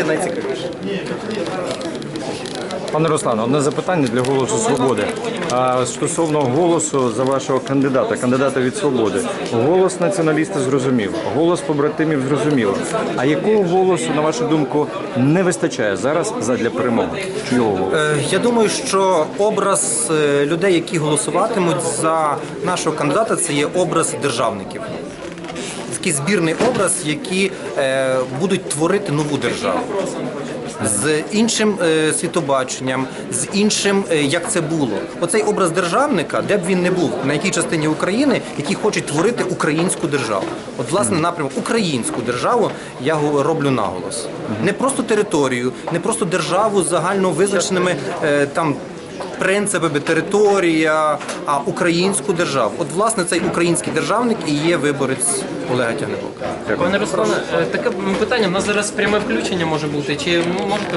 є найцікавіше. Пане Руслане, одне запитання для голосу свободи. А стосовно голосу за вашого кандидата, кандидата від свободи, голос націоналіста зрозумів, голос побратимів зрозуміло. А якого голосу, на вашу думку, не вистачає зараз задля перемоги? Чого голосу? Е, Я думаю, що образ е, людей, які голосуватимуть за нашого кандидата, це є образ державників. Такий збірний образ, які е, будуть творити нову державу. З іншим е, світобаченням, з іншим, е, як це було. Оцей образ державника, де б він не був, на якій частині України, які хочуть творити українську державу. От власне напрямок українську державу я роблю наголос. Не просто територію, не просто державу з загально визначеними е, там. Принципами територія, а українську державу. От власне цей український державник і є виборець Олега Тягнебока. Пане Руслане, е, таке питання. У нас зараз пряме включення може бути. Чи можете